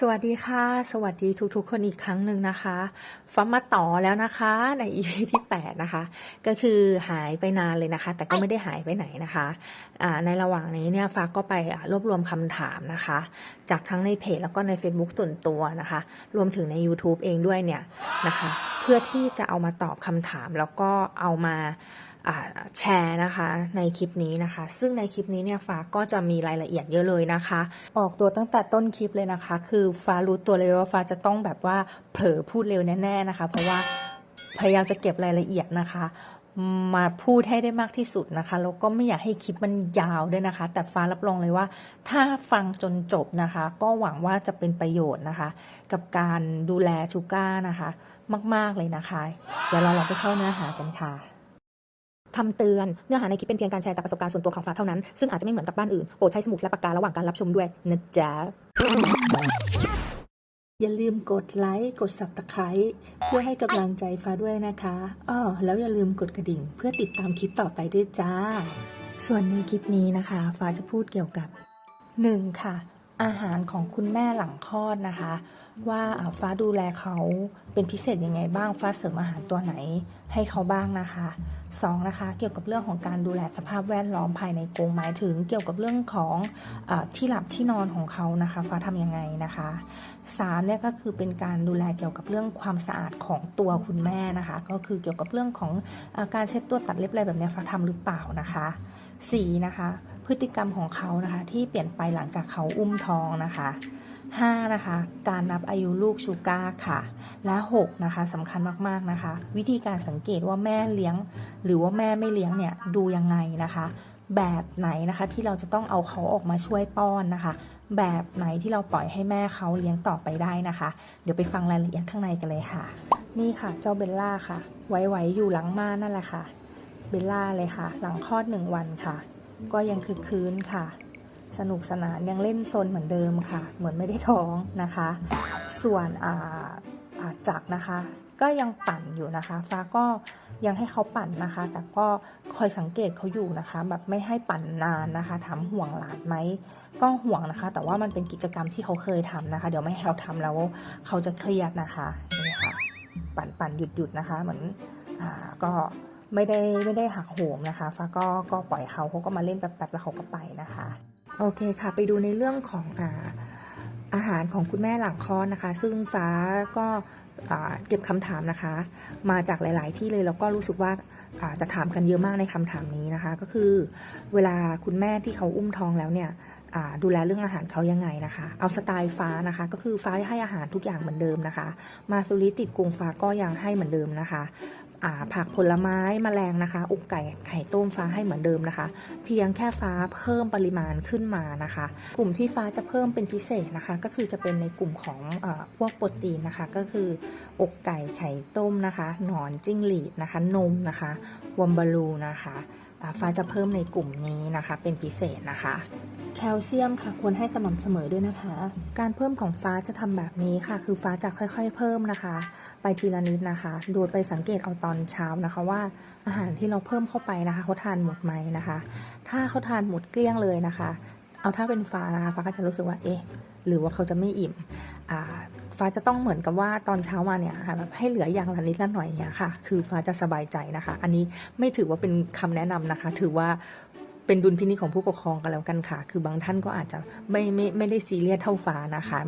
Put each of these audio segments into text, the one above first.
สวัสดีค่ะ สวัสดีทุกๆ คนอีกครั้งหนึ่งนะคะฟ้ามาต่อแล้วนะคะใน EP ที่ 8 นะคะ ก็คือหายไปนานเลยนะคะ แต่ก็ไม่ได้หายไปไหนนะคะในระหว่างนี้เนี่ยฟ้าก็ไปรวบรวมคำถามนะคะ จากทั้งในเพจแล้วก็ใน Facebook ส่วนตัวนะคะ รวมถึงใน YouTube เองด้วยเนี่ยนะคะ เพื่อที่จะเอามาตอบคำถามแล้วก็เอามา แชร์นะคะในคลิปนี้นะคะ ซึ่งในคลิปนี้เนี่ยฟ้าก็จะมีรายละเอียดเยอะเลยนะคะ ออกตัวตั้งแต่ต้นคลิปเลยนะคะ คือฟ้ารู้ตัวเลยว่าฟ้าจะต้องแบบว่าเผลอพูดเร็วแน่ๆนะคะ เพราะว่าพยายามจะเก็บรายละเอียดนะคะมาพูดให้ได้มากที่สุดนะคะแล้วก็ไม่อยากให้คลิปมันยาวด้วยนะคะ แต่ฟ้ารับรองเลยว่า ถ้าฟังจนจบนะคะ ก็หวังว่าจะเป็นประโยชน์นะคะ กับการดูแลชูก้านะคะ มาก ๆเลยนะคะ เดี๋ยวเราลองไปเข้าเนื้อหากันค่ะ คำเตือนเนื้อหาในคลิปเป็นเพียงการแชร์จากประสบการณ์ส่วนตัวของฟ้าเท่านั้น ซึ่งอาจจะไม่เหมือนกับบ้านอื่น โปรดใช้สมุดและปากการะหว่างการรับชมด้วยนะจ๊ะ อย่าลืมกดไลค์กด subscribe เพื่อให้กำลังใจฟ้าด้วยนะคะอ้อแล้วอย่าลืมกดกระดิ่ง เพื่อติดตามคลิปต่อไปด้วยจ้า ส่วนในคลิปนี้นะคะ ฟ้าจะพูดเกี่ยวกับ 1. ค่ะ อาหารของคุณแม่หลังคลอดนะคะว่าอ่าฟ้าดูแลเขาเป็นพิเศษยังไงบ้างฟ้าเสริมอาหารตัวไหนให้เขาบ้างนะคะ 2. นะคะเกี่ยวกับเรื่องของการดูแลสภาพแวดล้อมภายในกรงหมายถึงเกี่ยวกับเรื่องของอาที่หลับที่นอนของเขานะคะ ฟ้าทำยังไงนะคะ3เนี่ยก็คือเป็นการดูแลเกี่ยวกับเรื่องความสะอาดของตัวคุณแม่นะคะ ก็คือเกี่ยวกับเรื่องของอาการเช็ดตัวตัดเล็บอะไรแบบเนี้ยฟ้าทำหรือเปล่านะคะ 4. นะคะ พฤติกรรมของเขานะคะ ที่เปลี่ยนไปหลังจากเขาอุ้มท้องนะคะ 5. นะคะ การนับอายุลูกชูก้าค่ะ และ 6. นะคะสำคัญมากๆนะคะ วิธีการสังเกตว่าแม่เลี้ยง หรือว่าแม่ไม่เลี้ยงเนี่ยดูยังไงนะคะ แบบไหนนะคะที่เราจะต้องเอาเขาออกมาช่วยป้อนนะคะ แบบไหนที่เราปล่อยให้แม่เขาเลี้ยงต่อไปได้นะคะ เดี๋ยวไปฟังรายละเอียดข้างในกันเลยค่ะ นี่ค่ะเจ้าเบลล่าค่ะ ไว้ๆอยู่หลังม่านนั่นแหละค่ะ เบลล่าเลยค่ะ หลังคลอดหนึ่งวันค่ะ ก็ยังคือคืนค่ะ สนุกสนานยังเล่นซนเหมือนเดิมค่ะ เหมือนไม่ได้ท้องนะคะ ส่วนอ่าอาจักรนะคะ ก็ยังปั่นอยู่นะคะ ฟ้าก็ยังให้เขาปั่นนะคะ แต่ก็คอยสังเกตเขาอยู่นะคะ แบบไม่ให้ปั่นนานนะคะถามห่วงหลานไหม ก็ห่วงนะคะ แต่ว่ามันเป็นกิจกรรมที่เขาเคยทำนะคะ เดี๋ยวไม่ให้เขาทำแล้วเขาจะเครียดนะคะนี่ค่ะ ปั่นปั่นหยุดหยุดนะคะ เหมือนอ่าก็ ไม่ได้ไม่ได้หักโหมนะคะฟ้าก็ก็ปล่อยเขาเขาก็มาเล่นแป๊บๆแล้วเขาก็ไปนะคะ โอเคค่ะ ไปดูในเรื่องของอาอาหารของคุณแม่หลังคลอดนะคะ ซึ่งฟ้าก็เก็บคำถามนะคะ มาจากหลาย ๆ ที่เลยแล้วก็รู้สึกว่าาจะถามกันเยอะมากในคำถามนี้นะคะ ก็คือเวลาคุณแม่ที่เขาอุ้มท้องแล้วเนี่ยดูแลเรื่องอาหารเขายังไงนะคะ เอาสไตล์ฟ้านะคะ ก็คือฟ้าให้อาหารทุกอย่างเหมือนเดิมนะคะ มาซูริติดกรุงฟ้าก็ยังให้เหมือนเดิมนะคะ ผักผลไม้มแมลงนะคะอกไก่ไข่ต้มฟ้าให้เหมือนเดิมนะคะ เพียงแค่ฟ้าเพิ่มปริมาณขึ้นมานะคะ กลุ่มที่ฟ้าจะเพิ่มเป็นพิเศษนะคะ ก็คือจะเป็นในกลุ่มของอพวกโปรตีนนะคะ ก็คืออกไก่ไข่ต้มนะคะ หนอนจิ้งหรีดนะคะ นมนะคะวอมบาลูนะคะ ฟ้าจะเพิ่มในกลุ่มนี้นะคะ เป็นพิเศษนะคะ แคลเซียมค่ะควรให้สม่ำเสมอด้วยนะคะ การเพิ่มของฟ้าจะทำแบบนี้ค่ะ คือฟ้าจะค่อยๆ เพิ่มนะคะ ไปทีละนิดนะคะโดยไปสังเกตเอาตอนเช้านะคะว่าอาหารที่เราเพิ่มเข้าไปนะคะเขาทานหมดไหมนะคะ ถ้าเขาทานหมดเกลี้ยงเลยนะคะ เอาถ้าเป็นฟ้านะคะฟ้าก็จะรู้สึกว่าเอ๊ะหรือว่าเขาจะไม่อิ่มอ่า ฟ้าจะต้องเหมือนกับว่าตอนเช้ามาเนี่ยค่ะแบบให้เหลืออย่างละนิดละหน่อยเนี่ยค่ะ คือฟ้าจะสบายใจนะคะ อันนี้ไม่ถือว่าเป็นคำแนะนำนะคะ ถือว่า เป็นดุลพินิจของผู้ปกครองกันแล้วกันค่ะ คือบางท่านก็อาจจะไม่ไม่ไม่ได้ซีเรียสเท่าฟ้านะคะ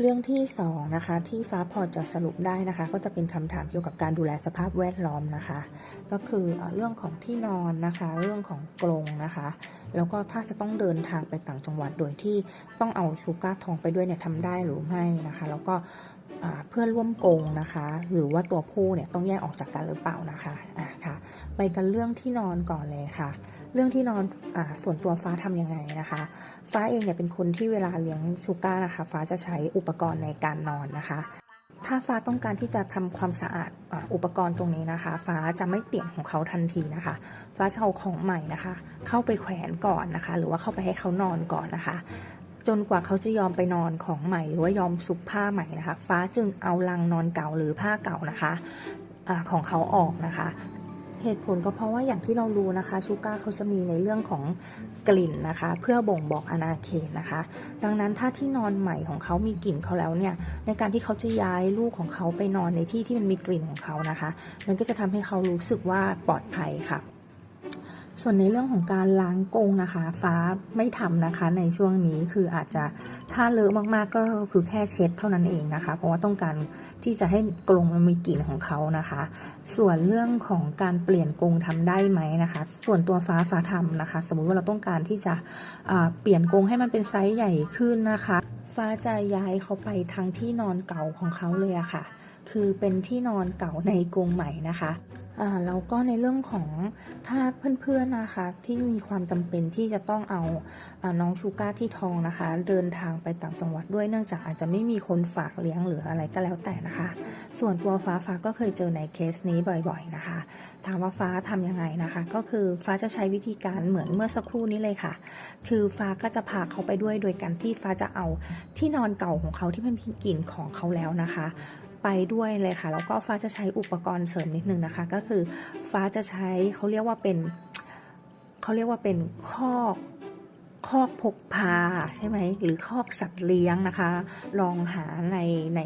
เรื่องที่สองนะคะที่ฟ้าพอจะสรุปได้นะคะ ก็จะเป็นคำถามเกี่ยวกับการดูแลสภาพแวดล้อมนะคะ ก็คือเรื่องของที่นอนนะคะ เรื่องของกรงนะคะ แล้วก็ถ้าจะต้องเดินทางไปต่างจังหวัดโดยที่ต้องเอาชูการ์ทองไปด้วยเนี่ยทำได้หรือไม่นะคะ แล้วก็เพื่อนร่วมกรงนะคะ หรือว่าตัวผู้เนี่ยต้องแยกออกจากกันหรือเปล่านะคะอ่าค่ะ ไปกันเรื่องที่นอนก่อนเลยค่ะ เรื่องที่นอนอส่วนตัวฟ้าทำยังไงนะคะ ฟ้าเองเนี่ยเป็นคนที่เวลาเลี้ยงชูก้านะคะ ฟ้าจะใช้อุปกรณ์ในการนอนนะคะ ถ้าฟ้าต้องการที่จะทำความสะอาดอ,าอุปกรณ์ตรงนี้นะคะ ฟ้าจะไม่เปลี่ยนของเขาทันทีนะคะ ฟ้าจะเอาของใหม่นะคะ เข้าไปแขวนก่อนนะคะ หรือว่าเข้าไปให้เขานอนก่อนนะคะจนกว่าเขาจะยอมไปนอนของใหม่ หรือว่ายอมซุกผ้าใหม่นะคะ ฟ้าจึงเอาลังนอนเก่าหรือผ้าเก่านะคะอของเขาออกนะคะ เหตุผลก็เพราะว่าอย่างที่เรารู้นะคะชูการ์เขาจะมีในเรื่องของกลิ่นนะคะ เพื่อบ่งบอกอนาเขตนะคะ ดังนั้นถ้าที่นอนใหม่ของเขามีกลิ่นเขาแล้วเนี่ยในการที่เขาจะย้ายลูกของเขาไปนอนในที่ที่มันมีกลิ่นของเขานะคะ มันก็จะทำให้เขารู้สึกว่าปลอดภัยค่ะ ส่วนในเรื่องของการล้างกรงนะคะ ฟ้าไม่ทำนะคะในช่วงนี้คืออาจจะถ้าเลอะมากๆก็คือแค่เช็ดเท่านั้นเองนะคะ เพราะว่าต้องการที่จะให้กรงมันมีกลิ่นของเขานะคะ ส่วนเรื่องของการเปลี่ยนกรงทำได้ไหมนะคะ ส่วนตัวฟ้าฟ้าทำนะคะ สมมุติว่าเราต้องการที่จะเปลี่ยนกรงให้มันเป็นไซส์ใหญ่ขึ้นนะคะ ฟ้าจะย้ายเขาไปทางที่นอนเก่าของเขาเลยอะค่ะ คือเป็นที่นอนเก่าในกรงใหม่นะคะ แล้วก็ในเรื่องของถ้าเพื่อนๆนะคะ ที่มีความจำเป็นที่จะต้องเอาอน้องชูก้าที่ทองนะคะ เดินทางไปต่างจังหวัดด้วยเนื่องจากอาจจะไม่มีคนฝากเลี้ยงหรืออะไรก็แล้วแต่นะคะ ส่วนตัวฟ้าฟ้าก็เคยเจอในเคสนี้บ่อยๆนะคะ ถามว่าฟ้าทำยังไงนะคะ ก็คือฟ้าจะใช้วิธีการเหมือนเมื่อสักครู่นี้เลยค่ะ คือฟ้าก็จะพาเขาไปด้วยโดยการที่ฟ้าจะเอาที่นอนเก่าของเขาที่มันมีกลิ่นของเขาแล้วนะคะ ไปด้วยเลยค่ะ แล้วก็ฟ้าจะใช้อุปกรณ์เสริมนิดนึงนะคะ ก็คือฟ้าจะใช้เขาเรียกว่าเป็นเขาเรียกว่าเป็นคอก คอกพกพาใช่ไหมหรือคอกสัตว์เลี้ยงนะคะ ลองหาในใน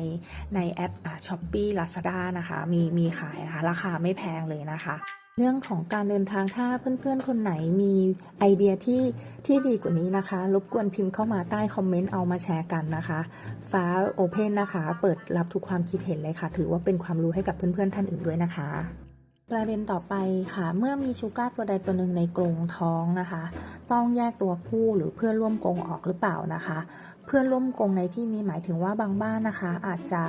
ในแอปช้อปปี้ลาซาด้านะคะมีมีขายนะคะราคาไม่แพงเลยนะคะเรื่องของการเดินทางถ้าเพื่อนๆ คนไหนมีไอเดียที่ที่ดีกว่านี้นะคะ รบกวนพิมพ์เข้ามาใต้คอมเมนต์เอามาแชร์กันนะคะ ฟ้าโอเพนนะคะ เปิดรับทุกความคิดเห็นเลยค่ะ ถือว่าเป็นความรู้ให้กับเพื่อนๆท่านอื่นด้วยนะคะ ประเด็นต่อไปค่ะ เมื่อมีชูก้าตัวใดตัวหนึ่งในกรงท้องนะคะ ต้องแยกตัวผู้หรือเพื่อนร่วมกรงออกหรือเปล่านะคะ เพื่อนร่วมกรงในที่นี้หมายถึงว่าบางบ้านนะคะ อาจจะ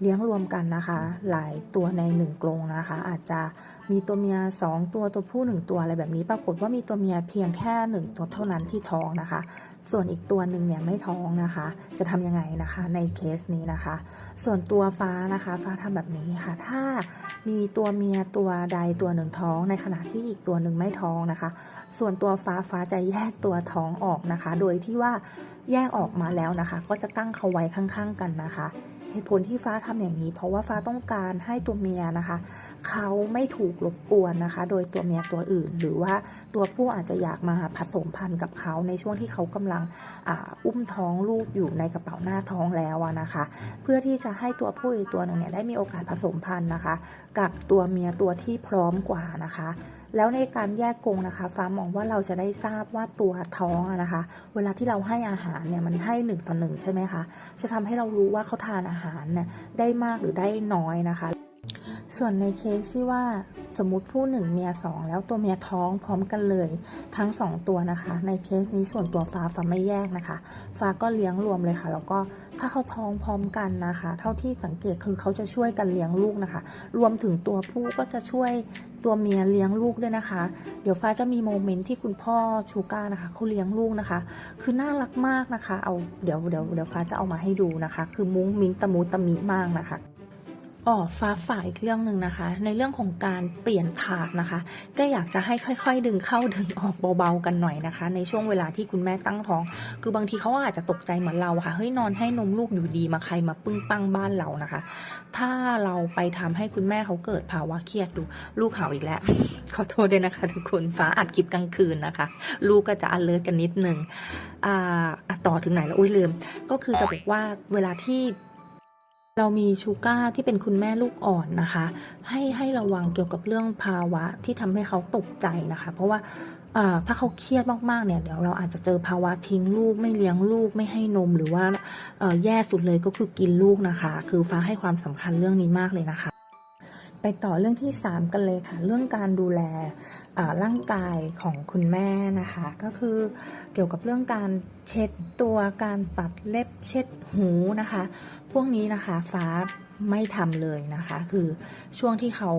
เลี้ยงรวมกันนะคะ หลายตัวในหนึ่งกรงนะคะ อาจจะ มีตัวเมียสองตัวตัวผู้หนึ่งตัวอะไรแบบนี้ ปรากฏว่ามีตัวเมียเพียงแค่หนึ่งตัวเท่านั้นที่ท้องนะคะ ส่วนอีกตัวหนึ่งเนี่ยไม่ท้องนะคะ จะทำยังไงนะคะในเคสนี้นะคะ ส่วนตัวฟ้านะคะ ฟ้าทำแบบนี้ค่ะ ถ้ามีตัวเมียตัวใดตัวหนึ่งท้องในขณะที่อีกตัวหนึ่งไม่ท้องนะคะ ส่วนตัวฟ้าฟ้าจะแยกตัวท้องออกนะคะ โดยที่ว่าแยกออกมาแล้วนะคะ ก็จะตั้งเขาไว้ข้างๆกันนะคะ เหตุผลที่ฟ้าทำอย่างนี้ เพราะว่าฟ้าต้องการให้ตัวเมียนะคะเขาไม่ถูกรบกวนนะคะ โดยตัวเมียตัวอื่น หรือว่าตัวผู้อาจจะอยากมาผสมพันธุ์กับเขาในช่วงที่เขากำลังออุ้มท้องลูกอยู่ในกระเป๋าหน้าท้องแล้วนะคะ เพื่อที่จะให้ตัวผู้อีกตัวหนึ่งเนี่ยได้มีโอกาสผสมพันธุ์นะคะ กับตัวเมียตัวที่พร้อมกว่านะคะ แล้วในการแยกกรงนะคะ ฟ้ามองว่าเราจะได้ทราบว่าตัวท้องนะคะ เวลาที่เราให้อาหารเนี่ยมันให้หนึ่งต่อหนึ่งใช่ไหมคะ จะทำให้เรารู้ว่าเขาทานอาหารเนี่ยได้มากหรือได้น้อยนะคะ ส่วนในเคสที่ว่าสมมติผู้หนึ่งเมียสองแล้วตัวเมียท้องพร้อมกันเลยทั้งสองตัวนะคะ ในเคสนี้ส่วนตัวฟ้าฟ้าไม่แยกนะคะ ฟ้าก็เลี้ยงรวมเลยค่ะ แล้วก็ถ้าเขาท้องพร้อมกันนะคะ เท่าที่สังเกตคือเขาจะช่วยกันเลี้ยงลูกนะคะ รวมถึงตัวผู้ก็จะช่วยตัวเมียเลี้ยงลูกด้วยนะคะ เดี๋ยวฟ้าจะมีโมเมนต์ที่คุณพ่อชูก้านะคะเขาเลี้ยงลูกนะคะ คือน่ารักมากนะคะ เอาเดี๋ยวเดี๋ยวเดี๋ยวฟ้าจะเอามาให้ดูนะคะ คือมุ้งมิ้งตะมูตะมิมากนะคะ อ๋อฟ้าฝ่ายอีกเรื่องหนึ่งนะคะ ในเรื่องของการเปลี่ยนถาดนะคะ ก็อยากจะให้ค่อย ๆ ดึงเข้าดึงออกเบาๆกันหน่อยนะคะ ในช่วงเวลาที่คุณแม่ตั้งท้อง คือบางทีเขาอาจจะตกใจเหมือนเราค่ะเฮ้ยนอนให้นมลูกอยู่ดีมาใครมาปึ้งปังบ้านเรานะคะ ถ้าเราไปทำให้คุณแม่เขาเกิดภาวะเครียดดูลูกเห่าอีกแล้ว ขอโทษด้วยนะคะ ทุกคนฟ้าอัดคลิปกลางคืนนะคะ ลูกก็จะอันเลิศกันนิดนึงอ่าอะต่อถึงไหนแล้วอุ้ยลืม ก็คือจะบอกว่าเวลาที่ เรามีชูก้าที่เป็นคุณแม่ลูกอ่อนนะคะ ให้ให้ระวังเกี่ยวกับเรื่องภาวะที่ทำให้เขาตกใจนะคะ เพราะว่าถ้าเขาเครียดมากๆเนี่ยเดี๋ยวเราอาจจะเจอภาวะทิ้งลูกไม่เลี้ยงลูกไม่ให้นมหรือว่าแย่สุดเลยก็คือกินลูกนะคะ คือฟ้าให้ความสำคัญเรื่องนี้มากเลยนะคะ ไปต่อเรื่องที่ 3 กันเลยค่ะ เรื่องการดูแลร่างกายของคุณแม่นะคะ ก็คือเกี่ยวกับเรื่องการเช็ดตัวการตัดเล็บเช็ดหูนะคะ พวกนี้นะคะฟ้าไม่ทำเลยนะคะ คือช่วงที่เขา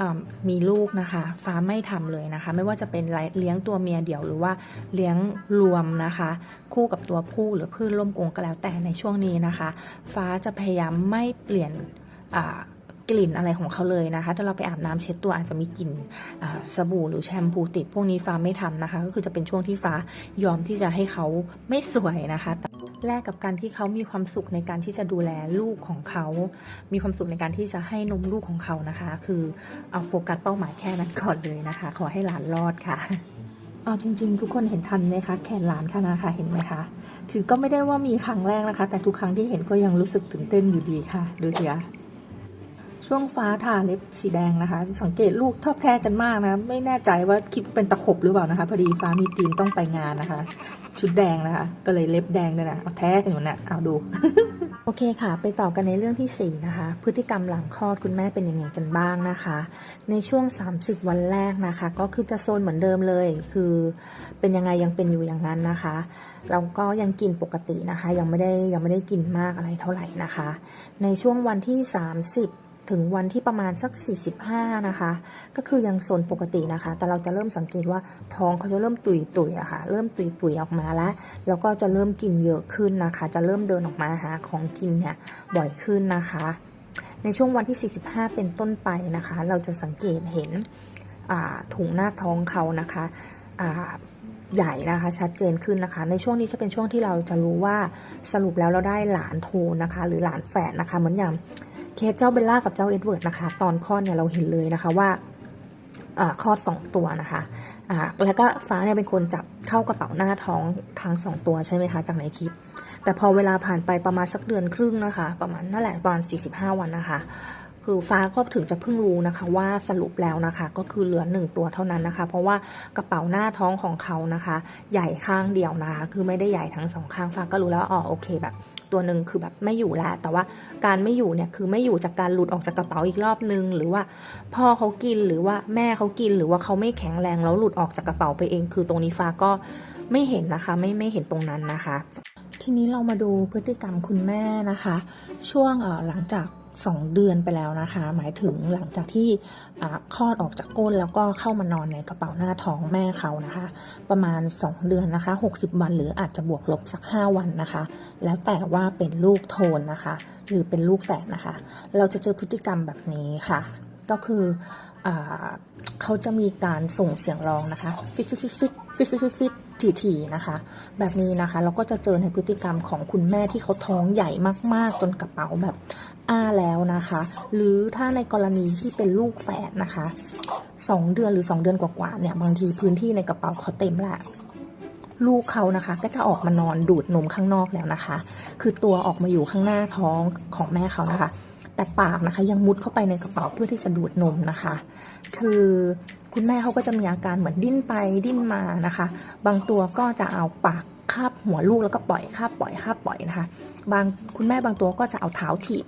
อ่ามีลูกนะคะ ฟ้าไม่ทำเลยนะคะ ไม่ว่าจะเป็นเลี้ยงตัวเมียเดี่ยวหรือว่าเลี้ยงรวมนะคะ คู่กับตัวผู้หรือพืชร่วมกรงก็แล้วแต่ในช่วงนี้นะคะ ฟ้าจะพยายามไม่เปลี่ยน กลิ่นอะไรของเขาเลยนะคะ ถ้าเราไปอาบน้ำเช็ดตัวอาจจะมีกลิ่นสบู่หรือแชมพูติด พวกนี้ฟ้าไม่ทำนะคะ ก็คือจะเป็นช่วงที่ฟ้ายอมที่จะให้เขาไม่สวยนะคะแลกกับการที่เขามีความสุขในการที่จะดูแลลูกของเขา มีความสุขในการที่จะให้นมลูกของเขานะคะ คือเอาโฟกัสเป้าหมายแค่นั้นก่อนเลยนะคะ ขอให้หลานรอดค่ะเอาจริง ๆ ทุกคนเห็นทันไหมคะแขนหลานค่ะนะคะเห็นไหมคะคือก็ไม่ได้ว่ามีครั้งแรกนะคะ แต่ทุกครั้งที่เห็นก็ยังรู้สึกตื่นเต้นอยู่ดีค่ะ ดูสิคะ ช่วงฟ้าทาเล็บสีแดงนะคะ สังเกตลูกทอบแท้กันมากนะ ไม่แน่ใจว่าคิดเป็นตะขบหรือเปล่านะคะ พอดีฟ้ามีธีมต้องไปงานนะคะ ชุดแดงนะคะ ก็เลยเล็บแดงด้วยนะเอาแท้กันอยู่นะเอาดู โอเคค่ะ ไปต่อกันในเรื่องที่ 4 นะคะ พฤติกรรมหลังคลอดคุณแม่เป็นยังไงกันบ้างนะคะ ในช่วง 30 วันแรกนะคะ ก็คือจะโซนเหมือนเดิมเลย คือเป็นยังไงยังเป็นอยู่อย่างนั้นนะคะเราก็ยังกินปกตินะคะ ยังไม่ได้ยังไม่ได้กินมากอะไรเท่าไหร่นะคะ ในช่วงวันที่ 30 ถึงวันที่ประมาณสัก 45 นะคะ ก็คือยังโซนปกตินะคะ แต่เราจะเริ่มสังเกตว่าท้องเขาจะเริ่มตุยตุยๆอะค่ะ เริ่มตุยตุยๆออกมาแล้ว แล้วก็จะเริ่มกินเยอะขึ้นนะคะ จะเริ่มเดินออกมาหาของกินเนี่ยบ่อยขึ้นนะคะ ในช่วงวันที่ 45 เป็นต้นไปนะคะ เราจะสังเกตเห็นถุงหน้าท้องเขานะคะใหญ่นะคะชัดเจนขึ้นนะคะ ในช่วงนี้จะเป็นช่วงที่เราจะรู้ว่าสรุปแล้วเราได้หลานโทนนะคะ หรือหลานแฝดนะคะเหมือนอย่าง เคสเจ้าเบลล่ากับเจ้าเอ็ดเวิร์ดนะคะ ตอนคลอดเนี่ยเราเห็นเลยนะคะว่าอคลอดสองตัวนะคะแล้วก็ฟ้าเนี่ยเป็นคนจับเข้ากระเป๋าหน้าท้องทั้งสองตัวใช่ไหมคะจากในคลิป แต่พอเวลาผ่านไปประมาณสักเดือนครึ่งนะคะ ประมาณนั่นแหละประมาณ45 วันนะคะ คือฟ้าก็ถึงจะเพิ่งรู้นะคะว่าสรุปแล้วนะคะ ก็คือเหลือหนึ่งตัวเท่านั้นนะคะ เพราะว่ากระเป๋าหน้าท้องของเขานะคะ ใหญ่ข้างเดียวนะคะ คือไม่ได้ใหญ่ทั้งสองข้างฟ้าก็รู้แล้วอ๋อโอเคแบบ ตัวหนึ่งคือแบบไม่อยู่แล้วแต่ว่าการไม่อยู่เนี่ยคือไม่อยู่จากการหลุดออกจากกระเป๋าอีกรอบนึง หรือว่าพ่อเขากินหรือว่าแม่เขากินหรือว่าเขาไม่แข็งแรงแล้วหลุดออกจากกระเป๋าไปเอง คือตรงนี้ฟ้าก็ไม่เห็นนะคะ ไม่ไม่เห็นตรงนั้นนะคะ ทีนี้เรามาดูพฤติกรรมคุณแม่นะคะ ช่วงหลังจาก 2 เดือนไปแล้วนะคะ หมายถึงหลังจากที่คลอดออกจากก้นแล้วก็เข้ามานอนในกระเป๋าหน้าท้องแม่เขานะคะ ประมาณ 2 เดือนนะคะ 60 วันหรืออาจจะบวกลบสัก 5 วันนะคะ แล้วแต่ว่าเป็นลูกโทนนะคะ หรือเป็นลูกแฝดนะคะ เราจะเจอพฤติกรรมแบบนี้ค่ะ ก็คืออเขาจะมีการส่งเสียงร้องนะคะฟิตฟิตฟิตฟิตฟิตฟิตฟิตถี่ถี่นะคะ แบบนี้นะคะเราก็จะเจอในพฤติกรรมของคุณแม่ที่เขาท้องใหญ่มากๆ จนกระเป๋าแบบ อ้าแล้วนะคะ หรือถ้าในกรณีที่เป็นลูกแฝดนะคะสองเดือนหรือสองเดือนกว่าๆเนี่ยบางทีพื้นที่ในกระเป๋าเขาเต็มแล้วลูกเขานะคะ ก็จะออกมานอนดูดนมข้างนอกแล้วนะคะ คือตัวออกมาอยู่ข้างหน้าท้องของแม่เขานะคะ แต่ปากนะคะยังมุดเข้าไปในกระเป๋าเพื่อที่จะดูดนมนะคะ คือคุณแม่เขาก็จะมีอาการเหมือนดิ้นไปดิ้นมานะคะ บางตัวก็จะเอาปากคาบหัวลูกแล้วก็ปล่อยคาบปล่อยคาบปล่อยนะคะ บางคุณแม่บางตัวก็จะเอาเท้าถีบ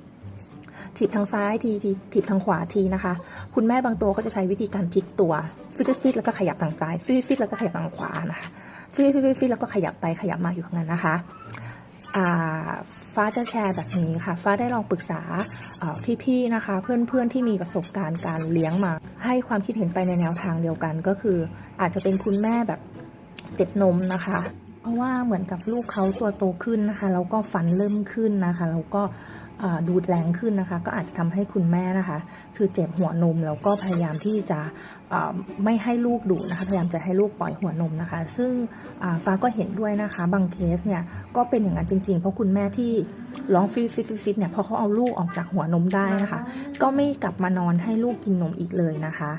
ถีบทางซ้ายทีทีถีบทางขวาทีนะคะ คุณแม่บางตัวก็จะใช้วิธีการพลิกตัวฟิตฟิตแล้วก็ขยับทางซ้ายฟิตฟิตแล้วก็ขยับทางขวานะคะฟิตฟิตฟิตฟิตแล้วก็ขยับไปขยับมาอยู่ตรงนั้นนะคะฟ้าจะแชร์แบบนี้ค่ะ ฟ้าได้ลองปรึกษาพี่ๆนะคะ เพื่อนๆที่มีประสบการณ์การเลี้ยงมา ให้ความคิดเห็นไปในแนวทางเดียวกันก็คือ อาจจะเป็นคุณแม่แบบเจ็บนมนะคะ ราะว่าเหมือนกับลูกเขาตัวโตขึ้นนะคะแล้วก็ฟันเริ่มขึ้นนะคะแล้วก็เอ่อดูดแรงขึ้นนะคะ ก็อาจจะทำให้คุณแม่นะคะ คือเจ็บหัวนมแล้วก็พยายามที่จะเอ่อไม่ให้ลูกดูดนะคะพยายามจะให้ลูกปล่อยหัวนมนะคะ ซึ่งอ่าฟ้าก็เห็นด้วยนะคะ บางเคสเนี่ยก็เป็นอย่างนั้นจริง ๆ เพราะคุณแม่ที่ร้องฟิตฟิตฟิตฟิตเนี่ยพอเขาเอาลูกออกจากหัวนมได้นะคะ ก็ไม่กลับมานอนให้ลูกกินนมอีกเลยนะคะ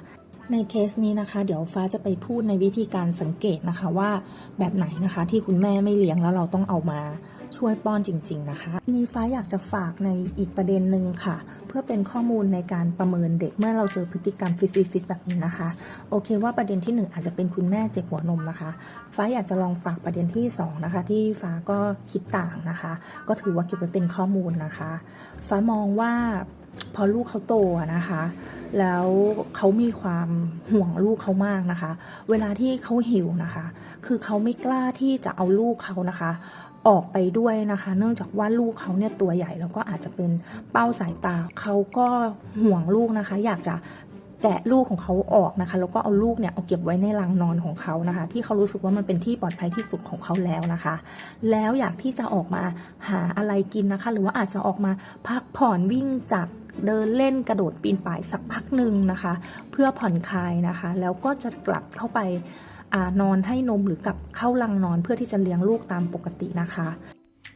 ในเคสนี้นะคะ เดี๋ยวฟ้าจะไปพูดในวิธีการสังเกตนะคะว่าแบบไหนนะคะที่คุณแม่ไม่เลี้ยงแล้วเราต้องเอามาช่วยป้อนจริง ๆ นะคะนี่ฟ้าอยากจะฝากในอีกประเด็นหนึ่งค่ะ เพื่อเป็นข้อมูลในการประเมินเด็กเมื่อเราเจอพฤติกรรมฟิตฟิตฟิแบบนี้นะคะ โอเคว่าประเด็นที่หนึ่งอาจจะเป็นคุณแม่เจ็บหัวนมนะคะ ฟ้าอยากจะลองฝากประเด็นที่สองนะคะ ที่ฟ้าก็คิดต่างนะคะ ก็ถือว่าเก็บไว้เป็นข้อมูลนะคะ ฟ้ามองว่าพอลูกเขาโตนะคะ แล้วเขามีความห่วงลูกเขามากนะคะ เวลาที่เขาหิวนะคะ คือเขาไม่กล้าที่จะเอาลูกเขานะคะ ออกไปด้วยนะคะ เนื่องจากว่าลูกเขาเนี่ยตัวใหญ่แล้วก็อาจจะเป็นเป้าสายตาเขาก็ห่วงลูกนะคะ อยากจะแกะลูกของเขาออกนะคะ แล้วก็เอาลูกเนี่ยเอาเก็บไว้ในรังนอนของเขานะคะ ที่เขารู้สึกว่ามันเป็นที่ปลอดภัยที่สุดของเขาแล้วนะคะ แล้วอยากที่จะออกมาหาอะไรกินนะคะ หรือว่าอาจจะออกมาพักผ่อนวิ่งจาก เดินเล่นกระโดดปีนป่ายสักพักหนึ่งนะคะ เพื่อผ่อนคลายนะคะ แล้วก็จะกลับเข้าไปอนอนให้นมหรือกลับเข้าลังนอนเพื่อที่จะเลี้ยงลูกตามปกตินะคะ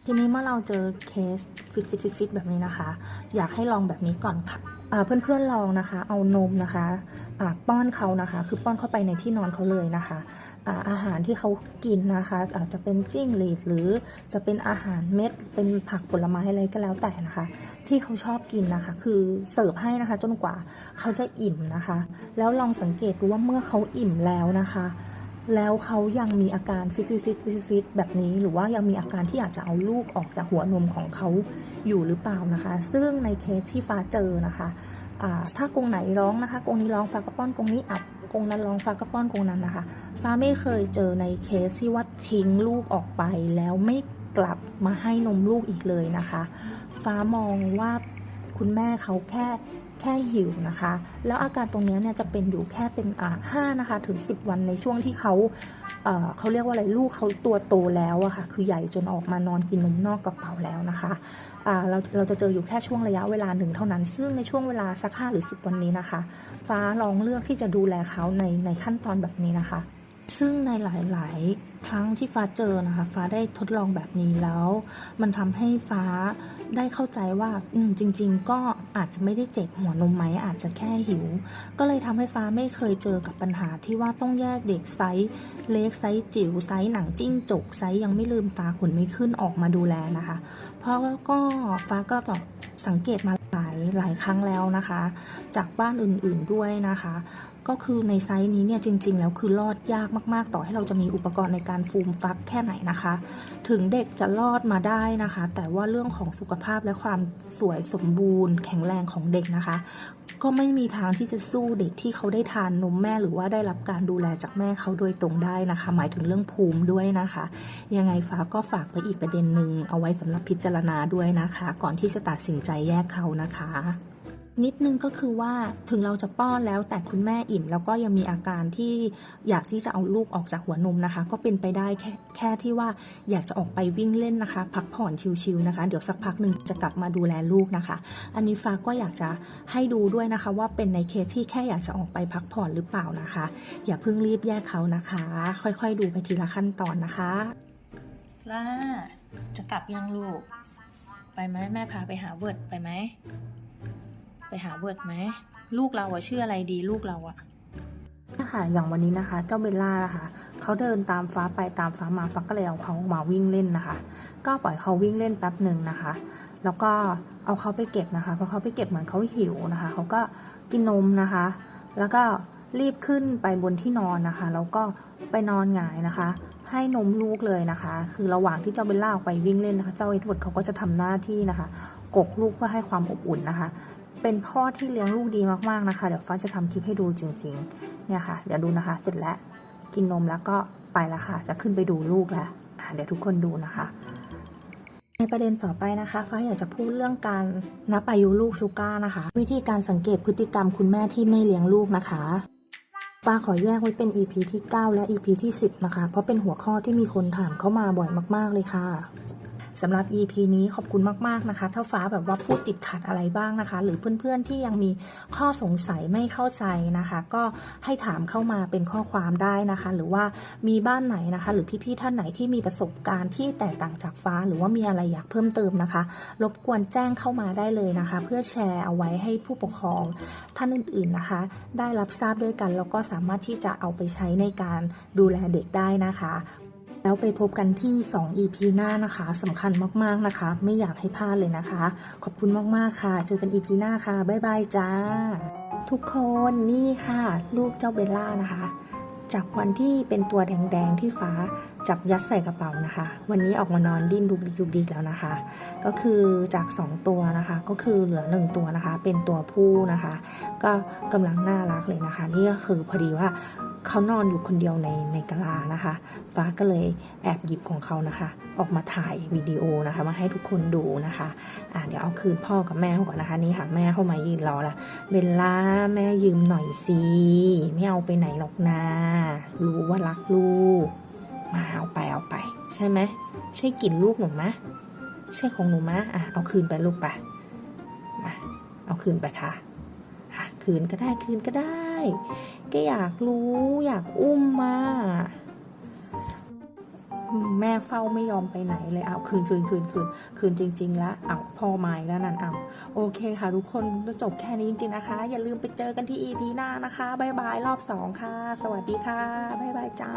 ทีนี้เมื่อเราเจอเคสฟิตฟิตฟิตฟิตแบบนี้นะคะ อยากให้ลองแบบนี้ก่อนค่ะเพื่อนๆลองนะคะ เอานมนะคะป้อนเขานะคะ คือป้อนเข้าไปในที่นอนเขาเลยนะคะ อาอาหารที่เขากินนะคะ อาจจะเป็นจิ้งหรีดหรือจะเป็นอาหารเม็ด เป็นผักผลไม้อะไรก็แล้วแต่นะคะ ที่เขาชอบกินนะคะ คือเสิร์ฟให้นะคะ จนกว่าเขาจะอิ่มนะคะ แล้วลองสังเกตดูว่าเมื่อเขาอิ่มแล้วนะคะแล้วเขายังมีอาการฟิตฟิตฟิตฟิตฟิตแบบนี้ หรือว่ายังมีอาการที่อยากจะเอาลูกออกจากหัวนมของเขาอยู่หรือเปล่านะคะ ซึ่งในเคสที่ฟ้าเจอนะคะอ่าถ้ากรงไหนร้องนะคะกรงนี้ร้องฟ้าก็ป้อนกรงนี้อับ กงนั้นร้องฟ้าก็ป้อนกงนั้นนะคะ ฟ้าไม่เคยเจอในเคสที่ว่าทิ้งลูกออกไปแล้วไม่กลับมาให้นมลูกอีกเลยนะคะ ฟ้ามองว่าคุณแม่เขาแค่แค่หิวนะคะ แล้วอาการตรงนี้เนี่ยจะเป็นอยู่แค่เป็นอ่าห้านะคะ ถึง 10 วันในช่วงที่เขาเอ่อเขาเรียกว่าอะไรลูกเขาตัวโตแล้วอะค่ะ คือใหญ่จนออกมานอนกินนมนอกกระเป๋าแล้วนะคะ เราเราจะเจออยู่แค่ช่วงระยะเวลาหนึ่งเท่านั้น ซึ่งในช่วงเวลาสักห้าหรือสิบวันนี้นะคะ ฟ้าลองเลือกที่จะดูแลเขาในในขั้นตอนแบบนี้นะคะ ซึ่งในหลาย ๆ ครั้งที่ฟ้าเจอนะคะ ฟ้าได้ทดลองแบบนี้แล้ว มันทำให้ฟ้าได้เข้าใจว่า อืม จริง ๆ ก็อาจจะไม่ได้เจ็บหัวนมไหม อาจจะแค่หิว ก็เลยทำให้ฟ้าไม่เคยเจอกับปัญหาที่ว่าต้องแยกเด็กไซส์เล็กไซส์จิ๋วไซส์หนังจิ้งจกไซส์ยังไม่ลืมตาขนไม่ขึ้นออกมาดูแลนะคะ เพราะก็ฟ้าก็สังเกตมาหลายหลายครั้งแล้วนะคะ จากบ้านอื่น ๆ ด้วยนะคะ ก็คือในไซส์นี้เนี่ยจริง ๆ แล้วคือรอดยากมาก ๆ ต่อให้เราจะมีอุปกรณ์ในการฟูมฟักแค่ไหนนะคะ ถึงเด็กจะรอดมาได้นะคะ แต่ว่าเรื่องของสุขภาพและความสวยสมบูรณ์ แข็งแรงของเด็กนะคะ ก็ไม่มีทางที่จะสู้เด็กที่เขาได้ทานนมแม่หรือว่าได้รับการดูแลจากแม่เขาโดยตรงได้นะคะ หมายถึงเรื่องภูมิด้วยนะคะ ยังไงฟ้าก็ฝากไว้อีกประเด็นหนึ่งเอาไว้สำหรับพิจารณาด้วยนะคะ ก่อนที่จะตัดสินใจแยกเขานะคะ นิดนึงก็คือว่าถึงเราจะป้อนแล้วแต่คุณแม่อิ่ม แล้วก็ยังมีอาการที่อยากที่จะเอาลูกออกจากหัวนมนะคะ ก็เป็นไปได้แค่แค่ที่ว่าอยากจะออกไปวิ่งเล่นนะคะ พักผ่อนชิลๆนะคะ เดี๋ยวสักพักหนึ่งจะกลับมาดูแลลูกนะคะ อันนี้ฟ้าก็อยากจะให้ดูด้วยนะคะ ว่าเป็นในเคสที่แค่อยากจะออกไปพักผ่อนหรือเปล่านะคะ อย่าเพิ่งรีบแยกเขานะคะ ค่อยๆ ดูไปทีละขั้นตอนนะคะล่าจะกลับยังลูก ไปไหมแม่พาไปหาเวิร์ดไปไหม ไปหาเวิร์ดไหมลูกเราอะชื่ออะไรดีลูกเราอะนะคะอย่างวันนี้นะคะ เจ้าเบลล่านะคะเขาเดินตามฟ้าไปตามฟ้ามาฟ้าก็เลยเอาเขามาวิ่งเล่นนะคะ ก็ปล่อยเขาวิ่งเล่นแป๊บหนึ่งนะคะ แล้วก็เอาเขาไปเก็บนะคะพอเขาไปเก็บเหมือนเขาหิวนะคะเขาก็กินนมนะคะ แล้วก็รีบขึ้นไปบนที่นอนนะคะ แล้วก็ไปนอนหงายนะคะ ให้นมลูกเลยนะคะ คือระหว่างที่เจ้าเบลล่าออกไปวิ่งเล่นนะคะ เจ้าเอ็ดเวิร์ดเขาก็จะทำหน้าที่นะคะกกลูกเพื่อให้ความอบอุ่นนะคะ เป็นพ่อที่เลี้ยงลูกดีมากๆนะคะ เดี๋ยวฟ้าจะทำคลิปให้ดูจริง ๆ เนี่ยค่ะ เดี๋ยวดูนะคะ เสร็จแล้วกินนมแล้วก็ไปแล้วค่ะ จะขึ้นไปดูลูกแล้วอะเดี๋ยวทุกคนดูนะคะ ในประเด็นต่อไปนะคะ ฟ้าอยากจะพูดเรื่องการนับอายุลูกชูก้านะคะ วิธีการสังเกตพฤติกรรมคุณแม่ที่ไม่เลี้ยงลูกนะคะฟ้าขอแยกไว้เป็น EP ที่ 9 และ EP ที่ 10 นะคะ เพราะเป็นหัวข้อที่มีคนถามเข้ามาบ่อยมาก ๆ เลยค่ะ สำหรับ EP นี้ขอบคุณมาก ๆ นะคะ ถ้าฟ้าแบบว่าพูดติดขัดอะไรบ้างนะคะ หรือเพื่อน ๆ ที่ยังมีข้อสงสัยไม่เข้าใจนะคะ ก็ให้ถามเข้ามาเป็นข้อความได้นะคะ หรือว่ามีบ้านไหนนะคะ หรือพี่ ๆ ท่านไหนที่มีประสบการณ์ที่แตกต่างจากฟ้า หรือว่ามีอะไรอยากเพิ่มเติมนะคะ รบกวนแจ้งเข้ามาได้เลยนะคะ เพื่อแชร์เอาไว้ให้ผู้ปกครองท่านอื่น ๆนะคะ ได้รับทราบด้วยกันแล้วก็สามารถที่จะเอาไปใช้ในการดูแลเด็กได้นะคะ แล้วไปพบกันที่ 2 EP หน้านะคะสำคัญมากๆนะคะ ไม่อยากให้พลาดเลยนะคะ ขอบคุณมากๆค่ะ เจอกัน EP หน้าค่ะ บ๊ายบายจ้า ทุกคนนี่ค่ะ ลูกเจ้าเบลล่านะคะ จากวันที่เป็นตัวแดง ๆ ที่ฟ้าจับยัดใส่กระเป๋านะคะ วันนี้ออกมานอนดิ้นดุกดิกดุกดิกแล้วนะคะ ก็คือจาก 2 ตัวนะคะ ก็คือเหลือ 1 ตัวนะคะ เป็นตัวผู้นะคะ ก็กำลังน่ารักเลยนะคะ นี่ก็คือพอดีว่าเขานอนอยู่คนเดียวในในกะลานะคะ ฟ้าก็เลยแอบหยิบของเขานะคะ ออกมาถ่ายวิดีโอนะคะ มาให้ทุกคนดูนะคะอ่าเดี๋ยวเอาคืนพ่อกับแม่เขาก่อนนะคะ นี่ค่ะแม่เข้ามายืนรอละเบลล่าแม่ยืมหน่อยสิไม่เอาไปไหนหรอกนะรู้ว่ารักลูก มาเอาไปเอาไป ใช่ไหมใช่กลิ่นลูกหนูมะใช่ของหนูมะอะเอาคืนไปลูกไปมาเอาคืนไปค่ะอะคืนก็ได้คืนก็ได้แกอยากรู้อยากอุ้มมาแม่เฝ้าไม่ยอมไปไหนเลยเอาคืนคืนคืนคืนคืนจริง ๆ แล้วเอาพ่อไม้แล้วนั่นเอาโอเคค่ะ ทุกคนจบแค่นี้จริง ๆ นะคะ อย่าลืมไปเจอกันที่ EP หน้านะคะ บ๊ายบาย รอบสองค่ะ สวัสดีค่ะ บ๊ายบายจ้า